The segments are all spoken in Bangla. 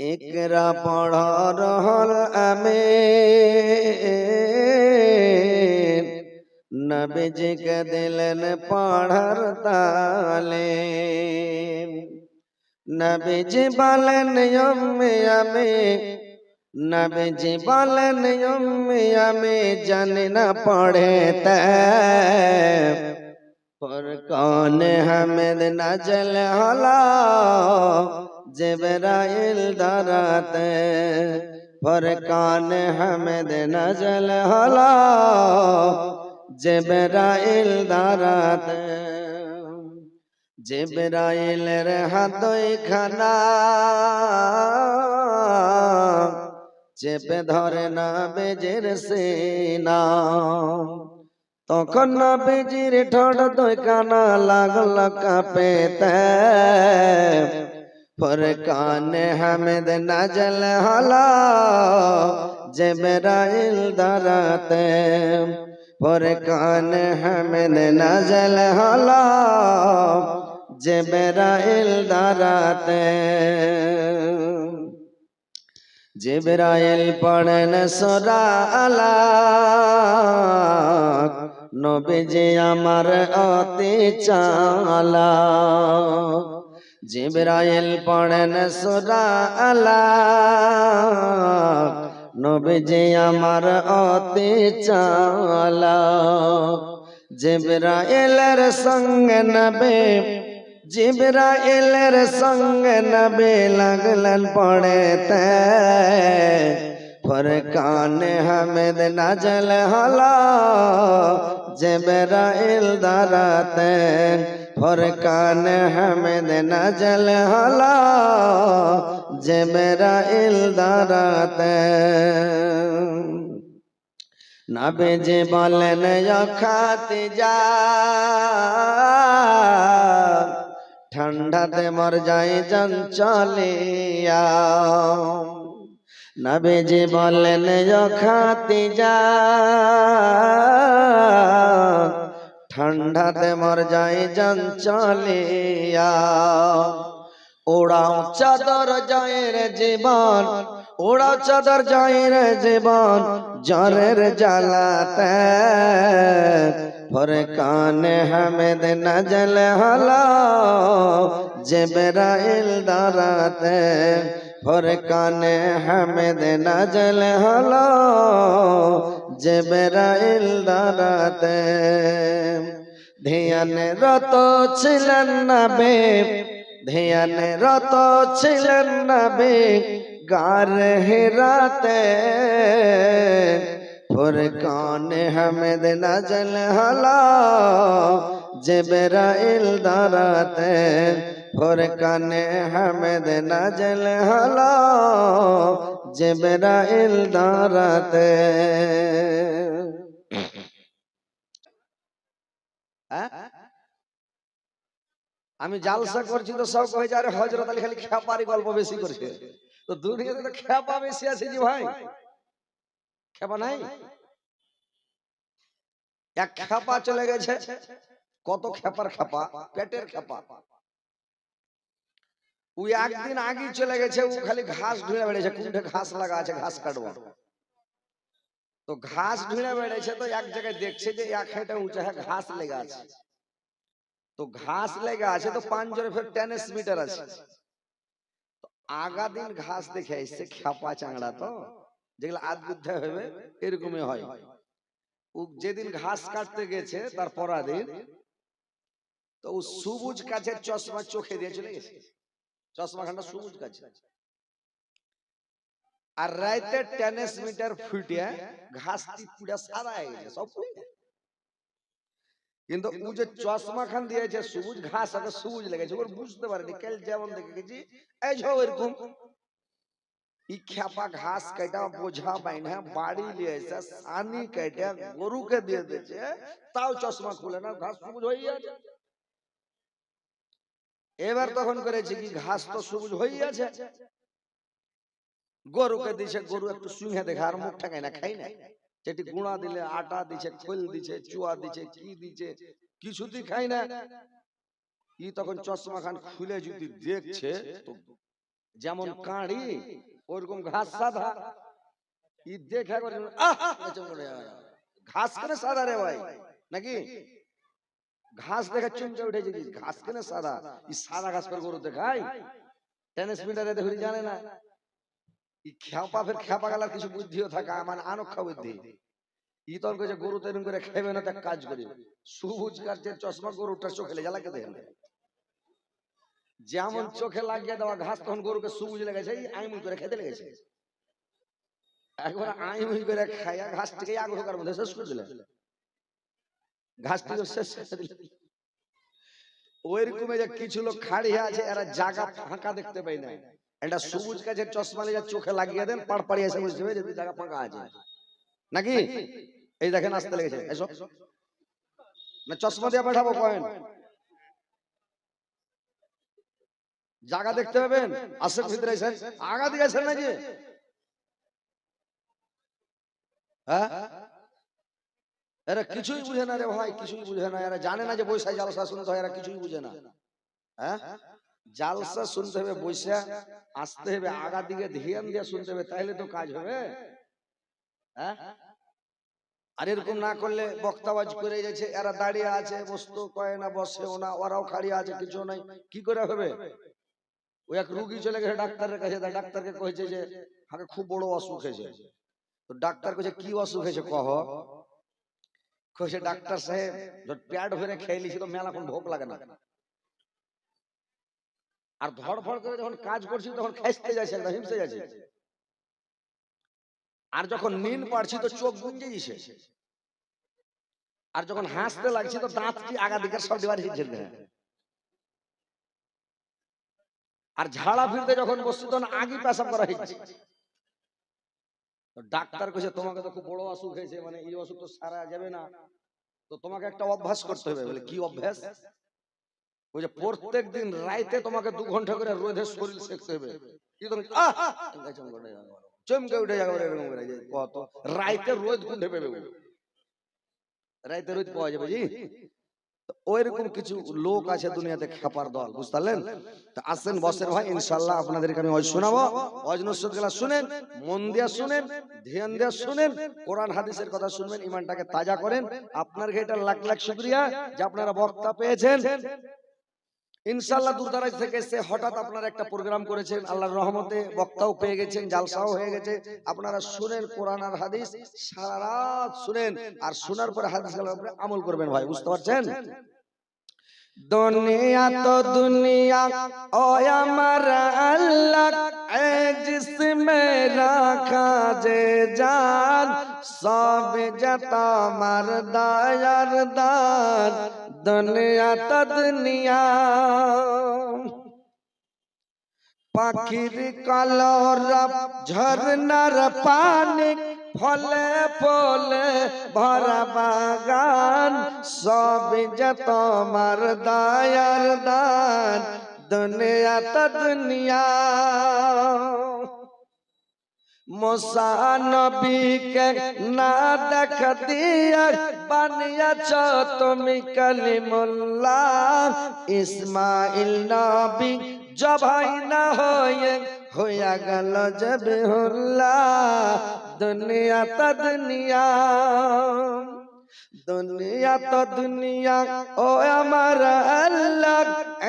একরা পড়ার হল আমি নবীজিকে দিলেন পড়ার তালে নবীজি বলেন আমি আমি নবীজি বলেন আমি আমি জানি না পড়ে তা ফরকান হামিদ নাজল হলা জিবরাইল দারাতে, ফরকান হামিদ নাজল হলা। জিবরাইল দারাতে, জিবরাইলের হাতই খানা চেপে ধরে না বেজের সেনা। তখন নবীজির ঠোঁট দুই কানা লাগল কাঁপেতে। পর কানে হামিদ নাজল হলা জেবরাইল দারাতে পর কানে হামিদ নাজল হলা জেবরাইল দারাতে জিবরাইল পড়েন সোরা আলা নবীজি আমার অতি চালা জিবরাইল পড়েন, সোরা আলা নবীজি আমার অতি চালা জিবরাইলের সঙ্গে নবে, জিবরাইলের সঙ্গে নবে লাগলেন পড়েতে। ফরকান হামিদ নাজল হলা জিবরাইল দারাতে ফরকান হামিদ নাজল হলা জিবরাইল দারাতে নবে যে বলেন খাতে যা ঠান্ডাতে মর যায় চঞ্চলিয়া নবে যে বলেন খাতে যা ঠান্ডাতে মর যায় চঞ্চলিয়া ওড়াও চাদর জয়ের জীবন ওড়াও চাদর জয়ের জীবন জ্বরের জ্বালাতে ফরে কানে হামেদ নজল হলো জেবরাইল দারাতে ফরে কানে হামেদ নজল হলো, জেবরাইল দারাতে। ধ্যান রত ছিলেন নবে, ধ্যান রত ছিলেন নবে, গার হেরাতে। ফুরকান হামিদ নাজল হলা, জিবরাইল দারাতে। ফুরকান হামিদ নাজল হলা জিবরাইল দারাতে আমি জালসা করছি তো সব কহে যারে হজরত আলী খালি খেপারি গল্প বেশি করছে। তো দুনিয়াতে তো খেপা বেশি আছে জি ভাই। খেপা নাই? এক খেপা চলে গেছে, কত খেপার খেপা? পেটের খেপা। ও একদিন আগে চলে গেছে ও খালি ঘাস ঢুঁড়ে বেড়েছে কোনটা ঘাস লাগা আছে ঘাস কাটবো। তো ঘাস ঢুঁড়ে বেড়েছে তো এক জায়গায় দেখছে যে এক হাইটা উঁচা হ্যাঁ ঘাস লেগে আছে। তো ঘাস লেগে আছে তো পাঁচজনে ফের টেনিস মিটার আছে। তো আগা দিন ঘাস দেখে এসছে খেপা চাংড়া তো। যেগুলো আদবুদ্ধ হবে এরকমই হয়। ও যেদিন ঘাস কাটতে গেছে তার পরা দিন তো ও সবুজ কাছের চশমা চোখে দিয়ে চলে গেছে। চশমা খানটা সবুজ কাছে আর রাইতে টেনিস মিটার ফুটিয়া ঘাসটি পুরা সাদা হয়ে গেছে সব পুড়ে গেছে। কিন্তু ও যে চশমা খান দিয়েছে সবুজ ঘাস আগে সবুজ লেগেছে ওর বুঝতে পারেনি কাল যেমন দেখে গেছি এই ঝো এরকম ই খেপা ঘাস কাটা বোঝা বাইনা বাড়ি লিয়ে এসে সানি কাটা গরুকে দিয়ে দিয়েছে তাও চশমা খুলে না ঘাস সবুজ হয়ে আছে এবার তখন করেছে কি ঘাস তো সবুজ হয়ে আছে গরুকে দিছে গরু একটু সুঙে দেখে আর মুখ ঠেকায় না খাই না। যেটি গুঁড়া দিলে আটা দিছে খোল দিছে চুয়া দিছে কি দিছে কিছুতেই খাই না। ই তখন চশমা খান খুলে যদি দেখছে তো যেমন কাঁড়ি ওরকম ঘাস সাদা। ই দেখা করে আহ! এরকম করে ঘাস সাদা রে ভাই? নাকি? ঘাস দেখে চমকে উঠেছে ঘাস কেন সাদা? ই সাদা ঘাস করে গরু দেখায়। টেনিস মিটারে দেখুন জানে না। ই খেপা ফের খেপা গেলার কিছু বুদ্ধিও থাকে মানে আনক্ষা বুদ্ধি। ই তখন কইছে গরু তেরুন করে খাইবে না তা কাজ করি। সবুজ গাছের চশমা গরুটার চোখে লেজালাকে দেখেন যেমন চোখে লাগিয়ে দেওয়া ঘাস তখন গরুকে সবুজ লেগেছে এই আইমুই করে খেতে লেগেছে। একবার আইমুই করে খাইয়া ঘাস থেকে আগ্রহকার মধ্যে শেষ করে দিলে ঘাস থেকে শেষ করে দিলে। যে কিছু লোক খাড়িয়ে আছে এরা জায়গা ফাঁকা দেখতে পাই না এটা সবুজ গাছের চশমা লিয়ে চোখে লাগিয়ে দেন পাড় পাড়িয়ে এসে বুঝতে হবে যে জায়গা ফাঁকা আছে। নাকি? এই দেখেন আসতে লেগেছে। এসো। না চশমা দিয়ে পাঠাবো কয়েন। জায়গা দেখতে পাবেন? আসেন ভিতরে এসেন আগা আছেন নাকি? হ্যাঁ? এরা কিছুই বুঝে না রে ভাই কিছুই বুঝে না। এরা জানে না যে বৈশাখ জালসা শুনতে হয় এরা কিছুই বুঝে না। হ্যাঁ? জালসা শুনতে হবে বৈশা আসতে হবে আগা দিকে ধ্যান দিয়ে শুনতে হবে তাহলে তো কাজ হবে। হ্যাঁ? আর এরকম না করলে বক্তাবাজ করে যাচ্ছে এরা দাঁড়িয়ে আছে বস্তু কয় না বসেও না ওরাও খাড়িয়ে আছে কিছু নাই কি করে হবে? ওই এক রুগী চলে গেছে ডাক্তারের কাছে ডাক্তারকে কয়েছে যে আমাকে খুব বড় অসুখ হয়েছে। তো ডাক্তার কইছে কি অসুখ হয়েছে কহ? কইছে ডাক্তার সাহেব যখন পেট ভরে খেয়ে লিছি তো মেলা কোন ভোগ লাগে না। আর ধড়ফড় করে যখন কাজ করছি তখন খাইতে যাচ্ছে একদম হিমসে যাচ্ছে আর যখন নিন পাড়ছি তো চোখ গুঞ্জে দিছে আর যখন হাসতে লাগছে তো দাঁত কি আগা দিকে সব দিবার হিচ্ছে আর ঝাড়া ফিরতে যখন বসছি তখন আগে পেশাব করা হচ্ছে তো ডাক্তার কইছে তোমাকে তো খুব বড় অসুখ হয়েছে মানে এই অসুখ তো সারা যাবে না। তো তোমাকে একটা অভ্যাস করতে হবে। বলে কি অভ্যাস? ওই যে প্রত্যেক দিন রাইতে তোমাকে দু ঘণ্টা করে রোদে শরীর সেকতে হবে। কি তুমি! চমকে উঠে যাবে। এরকম করে কত? রাইতে রোদ কুন্ডে পেবে। রাইতে রোদ পাওয়া যাবে জি? ওইরকম কিছু লোক আছে দুনিয়াতে খেপার দল বুঝতে তা আসেন বসের ভাই ইনশাল্লাহ আপনাদেরকে আমি ওই শোনাবো। অজ নসরত গেলা শুনেন মন দিয়া শুনেন ধ্যান দিয়া শুনেন কোরআন হাদিসের কথা শুনবেন ইমানটাকে তাজা করেন। আপনার এটা লাখ লাখ শুক্রিয়া যে আপনারা বক্তা পেয়েছেন। ইনশাল্লাহ দূরদারাজ থেকে এসে হঠাৎ আপনারা একটা প্রোগ্রাম করেছেন, আল্লাহর রহমতে বক্তাও পেয়ে গেছেন, জালসাও হয়ে গেছে। আপনারা শুনেন কোরআন আর হাদিস, সারা রাত শুনেন, আর শোনার পরে হাদিস উপরে আমল করবেন ভাই, বুঝতে পারছেন? দুনিয়া তো দুনিয়া ও আমার আল্লাহ, এ জিসমে রাখা যে জান, সব যত আমার দায়ার দান দুনিয়া তো দুনিয়া পাখির কলরব ঝরনার পানি ফলে ফলে ভরা বাগান সব যত আমার দায়ার দান দুনিয়া তো দুনিয়া মোসা নবীকে না দেখ দিয়া বানিয়াছ তুমি কালিমুল্লাহ। ইসমাইল নবী জবাই না হয়ে হইয়া গেল জবে দুনিয়া তা দুনিয়া। দুনিয়া তো দুনিয়া ও আমার আল্লাহ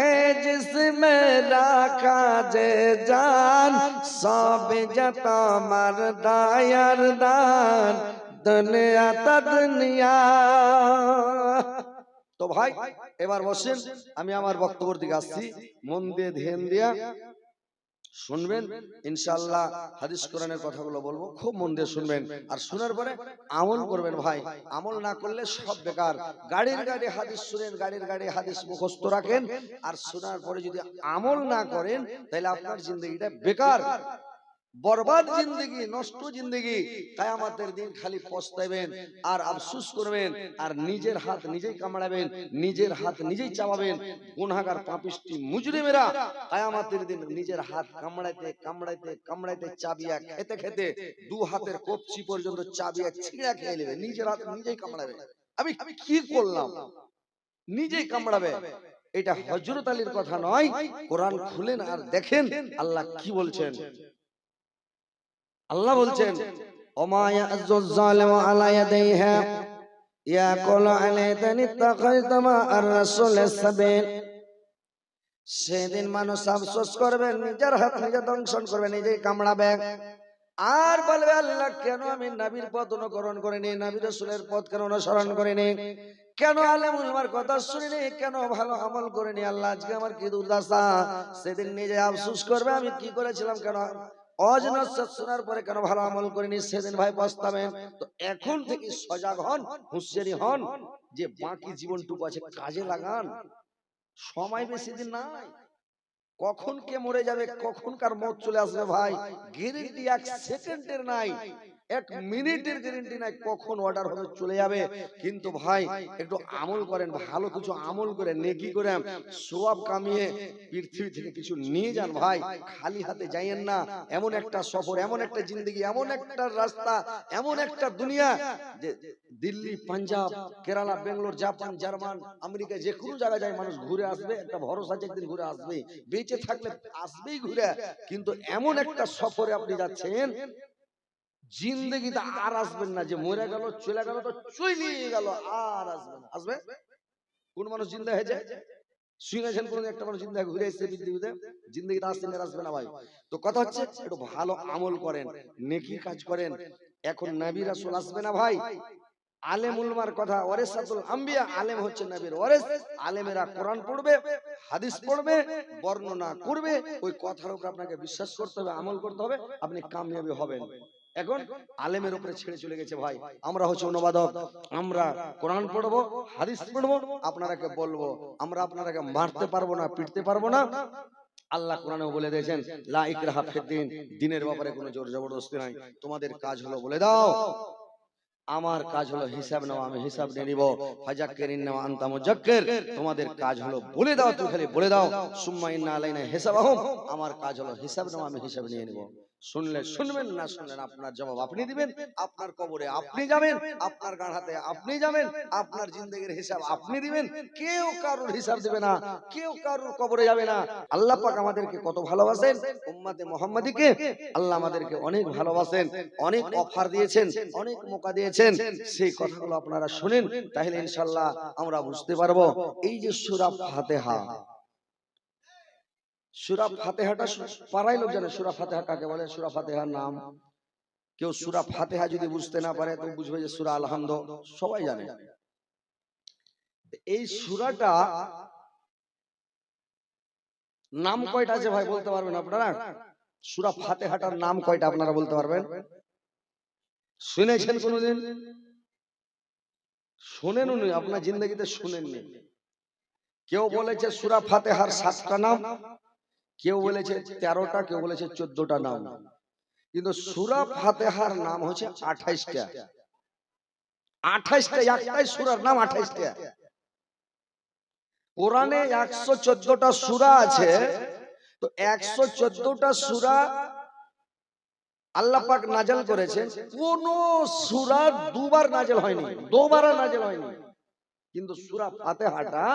এ জিসমে রাখা যে জান সব যত আমার দায়ার দান দুনিয়া তো দুনিয়া তো ভাই এবার বসেন আমি আমার বক্তব্যের দিকে আসছি মন দিয়ে ধ্যান দিয়া শুনবেন ইনশাল্লাহ হাদিস কোরআনের কথাগুলো বলব, খুব মন দিয়ে শুনবেন। আর শোনার পরে আমল করবেন ভাই, আমল না করলে সব বেকার। গাড়ির গাড়ি হাদিস শুনেন, গাড়ির গাড়ি হাদিস মুখস্থ রাখেন। আর শোনার পরে যদি আমল না করেন, তাহলে আপনার জিন্দগিটা বেকার। বরবাদ জিন্দগি নষ্ট জিন্দগি কায়ামাতের দিন খালি পস্তাইবেন আর আফসুস করবেন আর নিজের হাত নিজেই কামড়াবেন নিজের হাত নিজেই চাবাবেন গুনাহগার পাপিষ্টি মুজরিমেরা কায়ামাতের দিন নিজের হাত কামড়াইতে কামড়াইতে কামড়াইতে চাবিয়া খেতে খেতে দু হাতের কপচি পর্যন্ত চাবিয়া ছিঁড়া খেয়ে নেবে নিজের হাত নিজেই কামড়াবে। আমি কি করলাম? নিজেই কামড়াবে। এটা হজরত আলীর কথা নয় কোরআন খুলেন আর দেখেন আল্লাহ কি বলছেন রাসূলের সাবিল সেদিন মানুষ আফসোস করবে নিজের হাত নিজে দংশন করবে নিজেই কামড়াবে। আর বলবে আল্লাহ কেন আমি নবীর পথ অনুকরণ করিনি নবী রাসূলের পথ কেন অনুসরণ করিনি? কেন আলেম উলমার কথা শুনিনি? কেন ভালো আমল করিনি? আল্লাহ আজকে আমার কি দুর্দশা? সেদিন নিজে আফসোস করবে আমি কি করেছিলাম কেন? অজনসত শোনার পরে কেন ভালো আমল করিনি? সেদিন ভাই পস্তাবেন। তো এখন থেকে সজাগ হন, হুঁশিয়ারি হন যে বাকি জীবনটুকু আছে, কাজে লাগান। সময় বেশি দিন নাই। কখন কে মরে যাবে, কখন কার মত চলে আসবে ভাই? গ্যারেন্টি এক সেকেন্ডের নাই। এক মিনিটের গ্যারেন্টি নাই কখন অর্ডার হবে চলে যাবে। কিন্তু ভাই, একটু আমল করেন, ভালো কিছু আমল করে, নেকি করে সোয়াব কামিয়ে পৃথিবী থেকে কিছু নিয়ে যান ভাই। খালি হাতে যাইয়েন না। এমন একটা সফর, এমন একটা জিন্দগি, এমন একটা রাস্তা, এমন একটা দুনিয়া যে Delhi, Punjab, Kerala, Bangalore, Japan, German, America, যে কোনো জায়গায় যায় মানুষ ঘুরে আসবে। একটা ভরসা আছে একদিন ঘুরে আসবে বেঁচে থাকলে আসবেই ঘুরে। কিন্তু এমন একটা সফরে আপনি যাচ্ছেন জিন্দগিতে আর আসবেন না যে মরে গেল চলে গেল তো গেল আর আসবে না। আসবে? কোন মানুষ জিন্দা হয়েছে? শুনেছেন কোন একটা মানুষ জিন্দা ঘুরে এসেছে পৃথিবীতে? জিন্দগিতে আসছেন আর আসবে না ভাই। তো কথা হচ্ছে একটু ভালো আমল করেন নেকি কাজ করেন। এখন নবী রাসূল আসবে না ভাই। আলেম উলমার কথা ওয়ারিসাতুল আম্বিয়া আলেম হচ্ছে নবীর ওয়ারিস। আলেমেরা কোরআন পড়বে হাদিস পড়বে বর্ণনা করবে ওই কথার উপর আপনাকে বিশ্বাস করতে হবে আমল করতে হবে আপনি কামিয়াবি হবেন। এখন আলেমের উপরে ছেড়ে চলে গেছে ভাই। আমরা হচ্ছে অনুবাদক। আমরা কোরআন পড়ব হাদিস পড়ব আপনারাকে বলব আমরা আপনারাকে মারতে পারব না পিটতে পারব না। আল্লাহ কোরআনে বলে দিয়েছেন লা ইকরাহা ফিদ্দিন দিনের ব্যাপারে কোনো জোর জবরদস্তি নাই। তোমাদের কাজ হলো বলে দাও। আমার কাজ হলো হিসাব নেওয়া আমি হিসাব নিয়ে নিব। ফাজাক্কিরিন নেওয়া আনতা মুজাক্কির। তোমাদের কাজ হলো বলে দাও তুই খালি বলে দাও। সুম্মা ইন্না আলাইনা হিসাবাহুম। আমার কাজ হলো হিসাব নেওয়া আমি হিসাব নিয়ে নিব। শুনলে শুনবেন না শুনলেন আপনার জবাব আপনি দিবেন আপনার কবরে আপনি যাবেন আপনার গাড়াতে আপনি যাবেন আপনার জিন্দগির হিসাব আপনি দিবেন কেউ কারোর হিসাব দিবে না কেউ কারোর কবরে যাবে না। আল্লাহ পাক আমাদেরকে কত ভালোবাসেন উম্মাতে মুহাম্মাদিকে আল্লাহ আমাদেরকে অনেক ভালোবাসেন অনেক অফার দিয়েছেন অনেক মোকা দিয়েছেন। সেই কথাগুলো আপনারা শুনেন তাহলে ইনশাআল্লাহ আমরা বুঝতে পারব। এই যে সূরা ফাতিহা সুরা ফাতেহাটা পাড়ায় লোক জানে সুরা ফাতেহা কাকে বলে? সুরা ফাতেহার নাম। কেউ সুরা ফাতেহা যদি বুঝতে না পারে তো বুঝবে যে সুরা আলহামদ। সবাই জানে। এই সুরাটা নাম কয়টা আছে ভাই বলতে পারবেন আপনারা? সুরা ফাতেহাটার নাম কয়টা আপনারা বলতে পারবেন? শুনেছেন কোনদিন? শোনেন উনি আপনার জিন্দগিতে শুনেননি। কেউ বলেছে সুরা ফাতেহার সাতটা নাম। কেউ বলেছে তেরোটা কেউ বলেছে চোদ্দটা নাম। কিন্তু সুরা ফাতেহার নাম হচ্ছে আঠাইশটা। আঠাইশটা। একটাই সুরার নাম আঠাইশটা। কোরআনে একশো চোদ্দটা সুরা আছে। তো একশো চোদ্দটা সুরা আল্লাহ পাক নাজেল করেছেন। কোন সুরা দুবার নাজেল হয়নি দুবার নাজেল হয়নি। কিন্তু সুরা ফাতেহাটা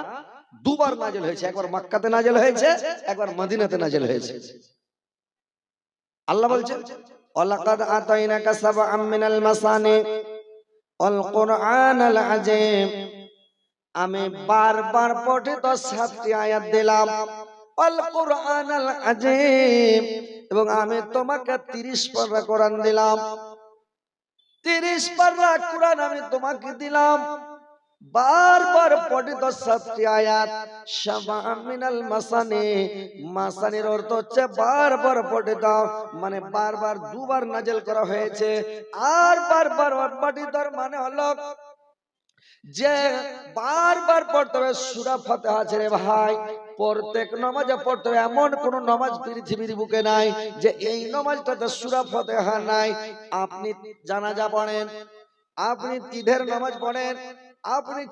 দুবার নাজেল হয়েছে একবার মক্কাতে নাজেল হয়েছে একবার মদিনাতে নাজেল হয়েছে। আল্লাহ বলছেন ওয়ালাকাদ আতাইনাকা সাবআম মিনাল মাসানি ওয়াল কুরআনাল আযীম। আমি বারবার পঠিত সাতটি আয়াত দিলাম ওয়াল কুরআনাল আযীম। এবং আমি তোমাকে 30 পারা কোরআন দিলাম। 30 পারা কোরআন আমি তোমাকে দিলাম। বারবার পঠিত সাতটি আয়াত শাবা মিনাল মাসানি। মাসানির অর্থ হচ্ছে বারবার পঠিত মানে বারবার দুবার নাজেল করা হয়েছে। আর বারবার পঠিত মানে হলো যে বারবার পড়তে হবে, সুরা ফাতিহা ছেড়ে ভাই। প্রত্যেক নামাজে পড়তে হবে, এমন কোন নামাজ পৃথিবীর বুকে নাই যে এই নামাজটাতে সুরা ফাতিহা নাই। আপনি জানাজা পড়েন, আপনি ঈদের নামাজ পড়েন আপনি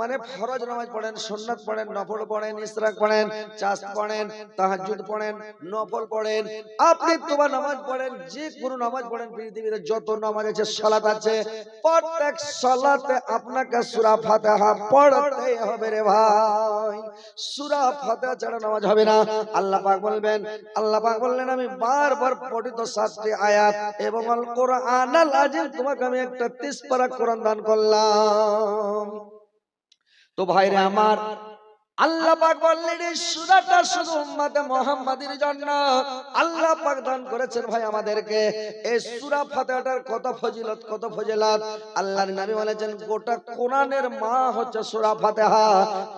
মানে ফরজ নামাজ পড়েন, সুন্নাত পড়েন, নফল পড়েন ইসরাক পড়েন, চাষ পড়েন, তাহাজ্জুদ পড়েন, নফল পড়েন, আপনি তোমার নামাজ পড়েন, যে কোনো নামাজ পড়েন, পৃথিবীতে যত নামাজ আছে, সালাত আছে, প্রত্যেক সালাতে আপনাকে সূরা ফাতিহা পড়তেই হবে রে ভাই। সূরা ফাতিহা ছাড়া নামাজ হবে না। আল্লাহ পাক বলবেন, আল্লাহ পাক বললেন, আমি বারবার পঠিত সাতটি আয়াত এবং আল কোরআন আল আজিম তোমাকে আমি একটা তিস পারা কোরআন দান করলাম। তো ভাইরে আমার ভাই আমাদেরকে। এই সূরা ফাতিহাটার কত ফজিলত কত ফজিলত। আল্লাহর নবী বলেছেন, গোটা কোরআনের মা হচ্ছে সূরা ফাতিহা।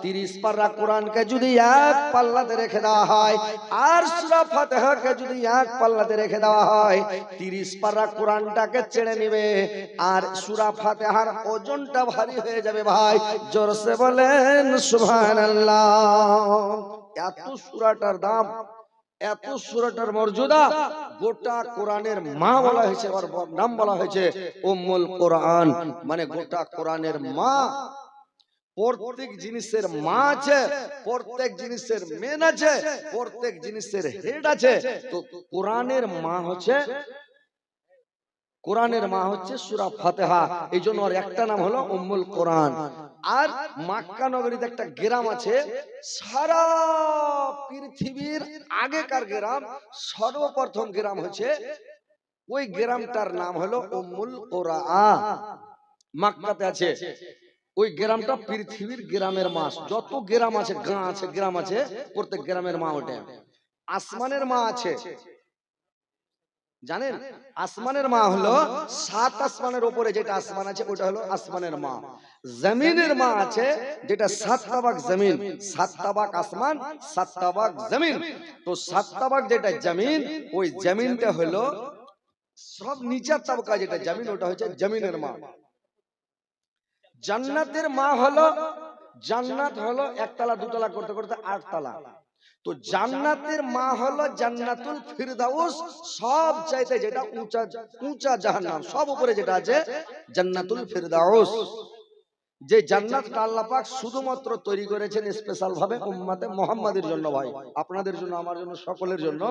30 পারা কোরআনকে যদি এক পাল্লাতে রেখে দেওয়া হয়, আর সূরা ফাতিহাকে যদি এক পাল্লাতে রেখে দেওয়া হয় 30 পারা কোরআনটাকে ছেড়ে নিবে। আর সূরা ফাতিহার ওজনটা ভারী হয়ে যাবে ভাই। জোরসে বলেন, সুবহানাল্লাহ। এত সূরাটার দাম এত সূরাটার মর্যাদা গোটা কোরআনের মা বলা হয়েছে আর নাম বলা হয়েছে উম্মুল কোরআন মানে গোটা কোরআনের মা। প্রত্যেক জিনিসের মা আছে প্রত্যেক জিনিসের মেন আছে প্রত্যেক জিনিসের হেড আছে। তো কোরআনের মা হচ্ছে কোরআনের মা হচ্ছে সূরা ফাতিহা। এই জন্য ওর একটা নাম হলো উম্মুল কোরআন। আর মাক্কা নগরীতে একটা গ্রাম আছে, সারা পৃথিবীর আগেকার গ্রাম, সর্বপ্রথম গ্রাম হচ্ছে, ওই গ্রামটার নাম হলো উম্মুল কোরআন। মাক্কাতে আছে, ওই গ্রামটা পৃথিবীর গ্রামের মাস যত গ্রাম আছে, গাঁ আছে, গ্রাম আছে, প্রত্যেক গ্রামের মা ওটা আসমানের মা আছে জানেন? আসমানের মা হলো সাত আসমানের উপরে যেটা আসমান আছে ওটা হলো আসমানের মা। জমিনের মা আছে যেটা সাত তাবাক জমিন। সাত তাবাক আসমান সাত তাবাক জমিন। তো সাত তাবাক যেটা জমিন ওই জমিনটা হলো সব নিচের তাবকা যেটা জমিন ওটা হচ্ছে জমিনের মা। জান্নাতের মা হলো জান্নাত হলো একতলা দুতলা করতে করতে আটতলা। তো জান্নাতের মা হলো জান্নাতুল ফিরদাউস। সব চাইতে যেটা উঁচা উঁচা জাহান্নাম সব উপরে যেটা আছে জান্নাতুল ফিরদাউস। যে জান্নাত আল্লাহ পাক শুধুমাত্র তৈরি করেছেন স্পেশাল ভাবে উম্মাতে মুহাম্মাদের জন্য ভাই। আপনাদের জন্য আমার জন্য সকলের জন্য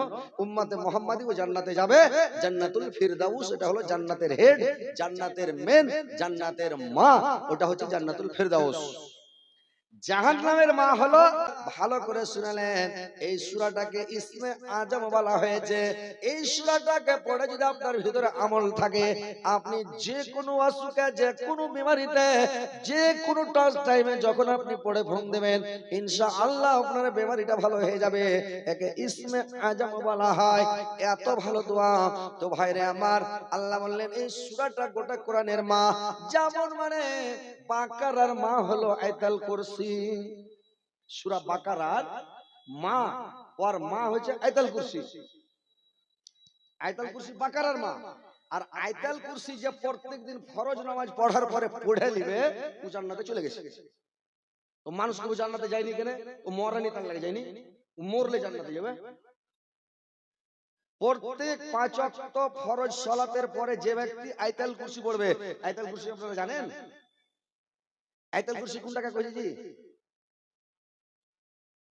উম্মাতে মুহাম্মাদি ও জান্নাতে যাবে। জান্নাতুল ফিরদাউস এটা হলো জান্নাতের হেড জান্নাতের মেন জান্নাতের মা। ওটা হচ্ছে জান্নাতুল ফিরদাউস। জাহান্নামের মা হলো, ভালো করে শুনালেন, এই সূরাটাকে ইসমে আজম বলা হয়েছে। এই সূরাটাকে পড়ে যদি আপনার ভিতরে আমল থাকে, আপনি যে কোনো অসুখে যে কোনো বিমারিতে যে কোনো টাচ টাইমে যখন আপনি পড়ে ফোন দেবেন, ইনশাআল্লাহ আপনার বিমারিটা ভালো হয়ে যাবে। একে ইসমে আজম বলা হয়। এত ভালো দোয়া। তো ভাইরে আমার, আল্লাহ বললেন, এই সুরাটা গোটা কোরআনের মা। যেমন মানে বাকারার মা হলো আয়তাল কুরসি। সূরা বাকারার মা, ওর মা হচ্ছে আয়তাল কুরসি। আয়তাল কুরসি বাকারার মা। আর আয়তাল কুরসি যে প্রত্যেকদিন ফরজ নামাজ পড়ার পরে পড়ে নিবে, ও জান্নাতে চলে গেছে। তো মানুষ কেউ জান্নাতে যায়নি কেন? ও মরানি তার লাগে যায়নি। ও মরলে জান্নাতে যাবে। প্রত্যেক পাঁচ ফরজ সালাতের পরে যে ব্যক্তি আয়তাল কুরসি পড়বে, আয়তাল কুরসি আপনারা জানেন? আয়তাল কুরসি কোনটাকে কইছে জি?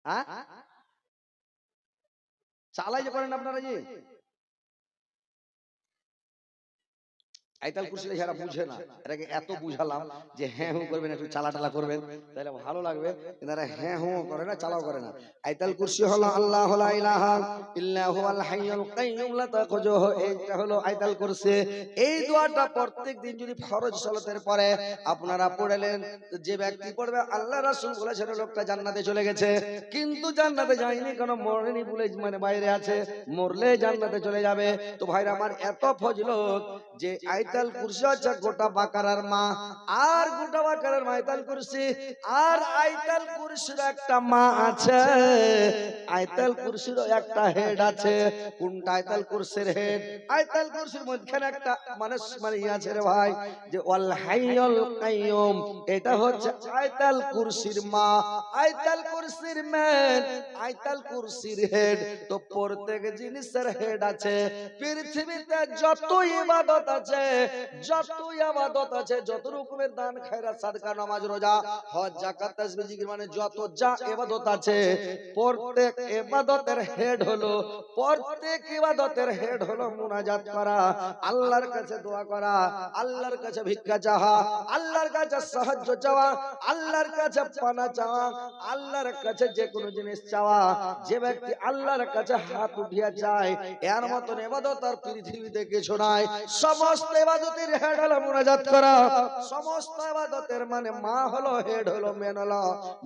হ্যাঁ চালাই যে করেন আপনারা জি? আইতাল কুরসি যারা বুঝে না, এটাকে এত বুঝালাম যে হ্যাঁ হুঁ করবেন, একটু চালা টালা করবেন, তাহলে ভালো লাগবে। এরা হ্যাঁ হুঁ করে না, চালাও করে না। আইতাল কুরসি হলো আল্লাহ লা ইলাহা ইল্লা হুয়াল হাইয়ুল কাইয়ুম লা তাখুজুহু এইটা হলো আইতাল কুরসি। এই দোয়াটা প্রত্যেক দিন যদি ফরজ সালাতের পরে আপনারা পড়লেন যে ব্যক্তি পড়বে, আল্লাহ রাসূল বলেছেন লোকটা জান্নাতে চলে গেছে। কিন্তু জান্নাতে যায়নি কেন? মরেনি বলে মানে বাইরে আছে। মরলে জান্নাতে চলে যাবে। তো ভাইরা, আমার এত ফজলত যে আইতাল কুরসি হচ্ছে গোটা বাকারার মা। আর গোটা বাকারার মা আইতাল কুরসি। আর আইতাল কুরসির একটা মা আছে। আইতাল কুরসির একটা হেড আছে। কোনটা আইতাল কুরসির হেড আইতাল কুরসির মধ্যখানে একটা মানে মানে ই আছে রে ভাই যে ওয়াল হাইয়ুল কাইয়ুম। এটা হচ্ছে আইতাল কুরসির মা। আইতাল কুরসির মেন আইতাল কুরসির হেড তো প্রত্যেক জিনিসের হেড আছে। পৃথিবীতে যত ইবাদত আছে, যতই আবাদত আছে, যত রকমের দান খায়রাত সাদকা, নামাজ, রোজা, হজ, যাকাত, তাসবিহ, জিকির মানে যত যা ইবাদত আছে, প্রত্যেক ইবাদতের হেড হলো, প্রত্যেক ইবাদতের হেড হলো মুনাজাত করা, আল্লাহর কাছে দোয়া করা, আল্লাহর কাছে ভিক্ষা চাওয়া, আল্লাহর কাছে সাহায্য চাওয়া, আল্লাহর কাছে পানা চাওয়া, আল্লাহর কাছে যে কোনো জিনিস চাওয়া, যে ব্যক্তি আল্লাহর কাছে হাত উঠিয়া যায় এর মতন এবাদত আর পৃথিবীতে কিছু নাই সমস্ত এবাদতের হেড হলো করা। সমস্ত মানে মা হলো হেড হলো মেন হলো।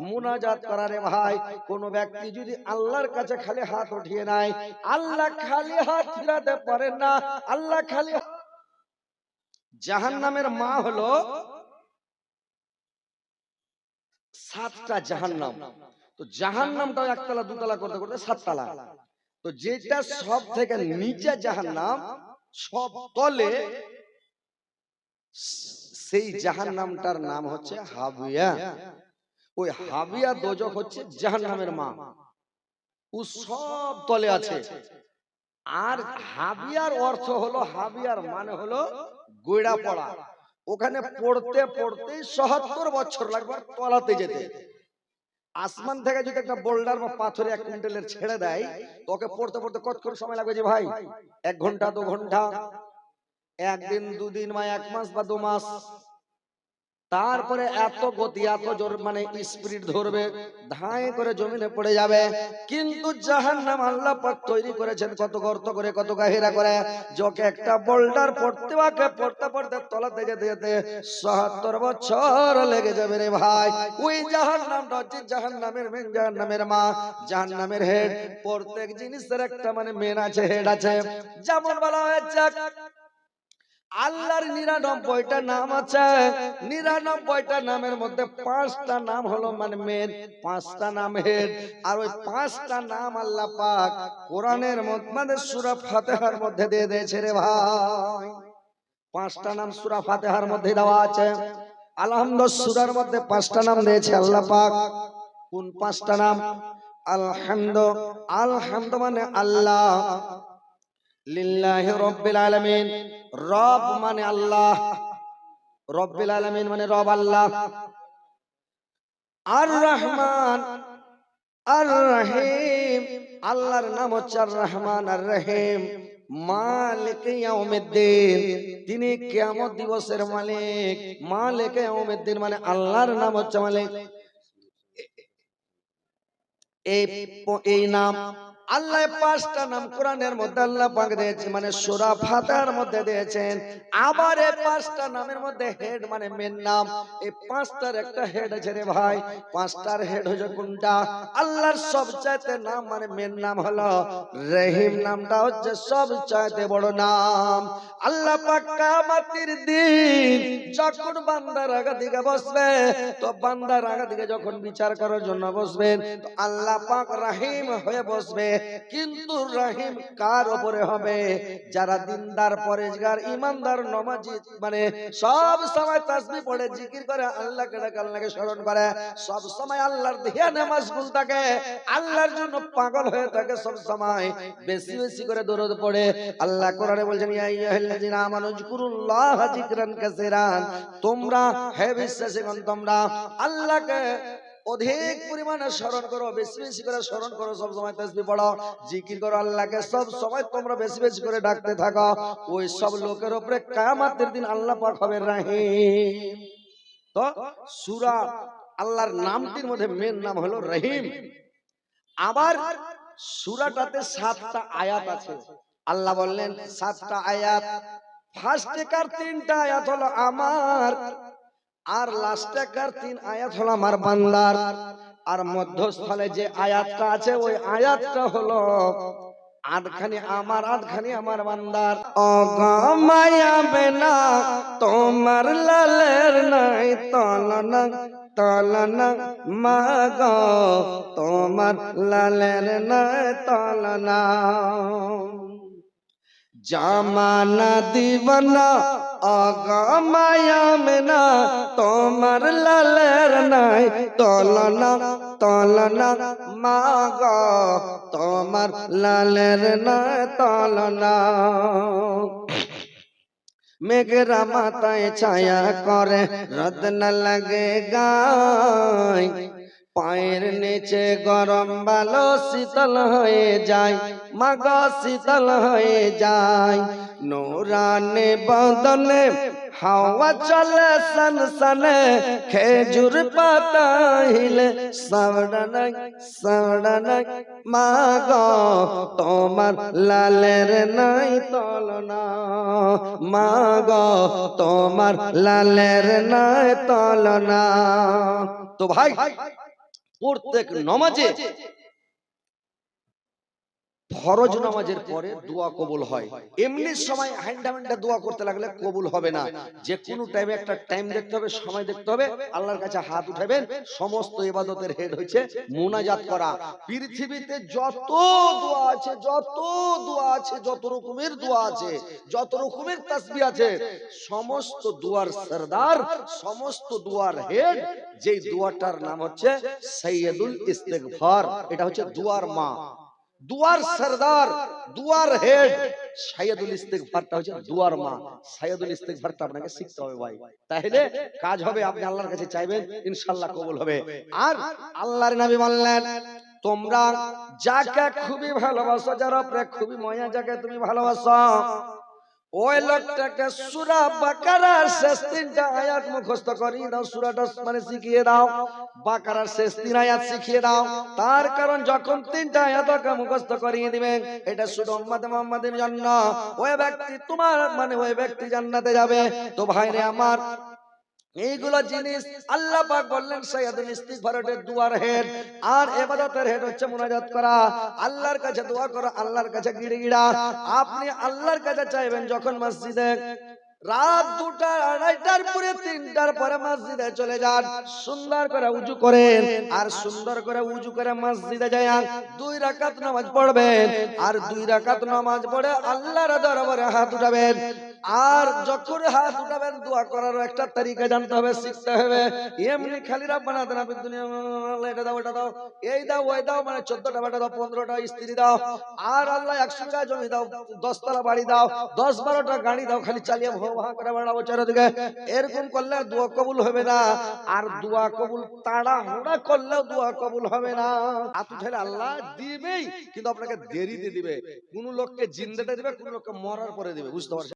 মুনাজাত করা রে ভাই, কোন ব্যক্তি যদি আল্লাহর কাছে খালি হাত উঠিয়ে নাই আল্লাহ খালি হাত ফিরাতে পারেন না। আল্লাহ খালি মা হলো সাতটা তো একতলা, দুতলা করতে করতে সাততলা। তো যেটা সব থেকে নিচে জাহান্নাম সব তলে সেই জাহান্নামটার নাম হচ্ছে হাবিয়া। ওই হাবিয়া দোজক হচ্ছে জাহান্নামের মা। ও সব তলে আছে। আর হাবিয়ার অর্থ হলো হাবিয়ার মানে হলো গোড়া পড়া ওখানে পড়তে পড়তে সহাত্তর বছর লাগবে তলাতে যেতে। আসমান থেকে যদি একটা বোল্ডার বা পাথরে এক কুইন্টালের ছেড়ে দেয় তো ওকে পড়তে পড়তে কত করে সময় লাগবে যে ভাই? এক ঘণ্টা দু ঘণ্টা একদিন দুদিন বা এক মাস বা দু মাস। তারপরে এত গতি, এত জোর মানে স্পিড ধরবে, ধাই করে জমিনে পড়ে যাবে। কিন্তু জাহান্নাম আল্লাহ পাক তৈরি করেছেন কত গর্ত করে, কত গাহিরা করে। যোকে একটা বোল্ডার পড়তে বাকে পড়তে পড়তে তলাতে যেতে যেতে সত্তর বছর লেগে যাবে রে ভাই। ওই জাহান্নামটা হচ্ছে জাহান্নামের মেন জাহান নামের মা, জাহান্নামের হেড প্রত্যেক জিনিসের একটা মানে মেন আছে হেড আছে। যেমন বলা হয়েছে আল্লাহর নিরানব্বইটা নাম আছে। নিরানব্বইটা নামের মধ্যে পাঁচটা নাম হলো মানে মেন পাঁচটা নাম আর ওই পাঁচটা নাম আল্লাহ পাক কোরআনের মানে সুরা ফাতেহার মধ্যে দিয়ে দিয়েছে রে ভাই। পাঁচটা নাম সুরা ফাতেহার মধ্যে দেওয়া আছে। আলহামদুলিল্লাহ, সুরার মধ্যে পাঁচটা নাম দিয়েছে আল্লাহ পাক। কোন পাঁচটা নাম? আলহামদ আলহামদ মানে আল্লাহ। লিল্লাহি রব্বিল আলামিন। রব মানে আল্লাহ। রব্বিল আলামিন মানে রব আল্লাহ। আর রহমান আর রহিম আল্লাহর নাম হচ্ছে আর রহমান আর রহিম মালিক ইয়াউমিদ্দিন, তিনি কিয়ামত দিবসের মালিক। মালিক ইয়াউমিদ্দিন মানে আল্লাহর নাম হচ্ছে মালিক। এই এই নাম আল্লাহ পাঁচটা নাম কোরআনের মধ্যে আল্লাহ পাক দিয়েছে মানে সূরা ফাতিহার মধ্যে দিয়েছেন। আবার এই পাঁচটা নামের মধ্যে হেড মানে মেন নাম। এই পাঁচটার একটা হেড আছে রে ভাই। পাঁচটার হেড হচ্ছে কোনটা? আল্লাহর সবচাইতে নাম মানে মেন নাম হলো রহিম। নামটা হচ্ছে সবচাইতে বড় নাম। আল্লাহ পাক কিয়ামতের দিন যখন বান্দার আগা দিকে বসবে, তো বান্দার আগা দিকে যখন বিচার করার জন্য বসবেন, তো আল্লাহ পাক রহিম হয়ে বসবে। কিন্তু রহিম কার উপরে হবে? যারা দিনদার, পরেজগার ইমানদার নমাজি মানে সব সময় তাসবিহ পড়ে, জিকির করে, আল্লাহকে আল্লাহকে স্মরণ করে, সব সময় আল্লাহর ধ্যানে মাশগুল থাকে, আল্লাহর জন্য পাগল হয়ে থাকে সব সময়। বেশি বেশি করে দরুদ পড়ে। আল্লাহ কোরআনে বলছেন, ইয়া আইয়ুহাল্লাযিনা আমানু যিকুরুল্লাহ যিকরান তোমরা, হে বিশ্বাসীগণ, তোমরা আল্লাহকে অধিক পরিমাণে স্মরণ করো বেশি বেশি করে স্মরণ করো সব সময় তাসবিহ পড়ো জিকির করো আল্লাহকে সব সময় তোমরা বেশি বেশি করে ডাকতে থাকো। ওই সব লোকের উপরে কিয়ামতের দিন আল্লাহ পাক হবে রহিম। তো সূরা আল্লাহর নামটির মধ্যে মেন নাম হলো রহিম। আবার সূরাটাতে সাতটা আয়াত আছে। আল্লাহ বললেন সাতটা আয়াত ফার্স্ট কার তিনটা আয়াত হলো আমার। আর লাস্টে কার তিন আয়াত হলো আমার বান্দার। আর মধ্যস্থলে যে আয়াতটা আছে, ওই আয়াতটা হলো আধখানি আমার আধখানি আমার বান্দার। অগমায়াবে না তোমার লালের নাই তলনা তলনা মাগ, তোমার লালের নাই তলনা। জামানা দিবনা অগমায়াবে না তোমার লালের নাই তলনা তলনা। মাগ, তোমার লালের নাই তলনা। মেঘেরা মাথায় ছায়া করে রদ না লাগে গায়। পায়ের নিচে গরম ভালো শীতল হয়ে যায়, মাগ শীতল হয়ে যায়। নোরানে বদনে হাওয়া চলে সন সনে খেজুর পাতা সাবড়ানাই সাবড়ানাই মাগ, তোমার লালের নাই তলনা। মাগ, তোমার লালের নাই তলনা। তো ভাই প্রত্যেক নমাজে ফরজ নামাজের পরে দোয়া কবুল হয়। এমনি সময় হ্যান্ডা হ্যান্ডা দোয়া করতে লাগলে কবুল হবে না। যে কোনো টাইমে একটা টাইম দেখতে হবে সময় দেখতে হবে আল্লাহর কাছে হাত উঠাবেন সমস্ত ইবাদতের হেড হচ্ছে মুনাজাত করা। পৃথিবীতে যত দোয়া আছে যত দোয়া আছে যত রকমের দোয়া আছে যত রকমের তাসবিহ আছে সমস্ত দুয়ার সরদার সমস্ত দুয়ার হেড যেই দুয়াটার নাম হচ্ছে সৈয়দুল ইস্তেগফার। এটা হচ্ছে দুয়ার মা। দুয়ার সরদার, দুয়ার হেড। সাইয়দুল ইস্তেগফারটা হচ্ছে দুয়ার মা। সাইয়দুল ইস্তেগফারটা আপনাকে শিখতে হবে ভাই। তাহলে কাজ হবে, আপনি আল্লাহর কাছে চাইবেন, ইনশাআল্লাহ কবুল হবে। আর আল্লাহর নবী বললেন, তোমরা যাকে খুবই ভালোবাসো, যারা উপরে খুবই ময়া যাকে তুমি ভালোবাসো ওই লোকটাকে সুরা বাকারার শেষ তিনটা আয়াত মুখস্থ দাও, সুরাটা মানে শিখিয়ে দাও। বাকারার শেষ তিন আয়াত শিখিয়ে দাও। তার কারণ যখন তিনটা আয়াতকে মুখস্থ করিয়ে দিবেন এটা শুধু মুহাম্মাদের জন্য। ওই ব্যক্তি তোমার মানে ওই ব্যক্তি জান্নাতে যাবে। তো ভাইরে আমার এইগুলো জিনিস আল্লাহ পাক বললেন ইস্তিগফারের দুয়ার হেড। আর ইবাদতের হেড হচ্ছে মুনাজাত করা। আল্লাহর কাছে দোয়া করা, আল্লাহর কাছে গিড়গিড়া আপনি আল্লাহর কাছে চাইবেন যখন মসজিদে রাত দুটা, আড়াইটার পরে তিনটার পরে মসজিদে চলে যান। সুন্দর করে উজু করেন। আর সুন্দর করে উজু করে মসজিদে যায় দুই রাকাত নামাজ পড়বেন। আর দুই রাকাত নামাজ পড়ে আল্লাহর দরবারে হাত উঠাবেন। আর যখন হাত উঠাবেন, দোয়া করার একটা তারিকা জানতে হবে, শিখতে হবে। এমনি খালি দুনিয়া, এটা দাও এটা দাও। এই দাও, ওই দাও মানে চোদ্দটা বেটা দাও, পনেরোটা স্ত্রী দাও। আর আল্লাহ একশো টাকা জমি দাও, দশতলা বাড়ি দাও, দশ বারোটা গাড়ি দাও, খালি চালিয়ে ভো, ভা, করে বেড়াবো চারিদিকে। এরকম করলে দোয়া কবুল হবে না। আর দোয়া কবুল তাড়া হুড়া করলেও দোয়া কবুল হবে না। হাত উঠালে আল্লাহ দিবেই, কিন্তু আপনাকে দেরিতে দিবে। কোন লোককে জিন্দাতে দিবে, কোন লোককে মরার পরে দিবে, বুঝতে পারছেন?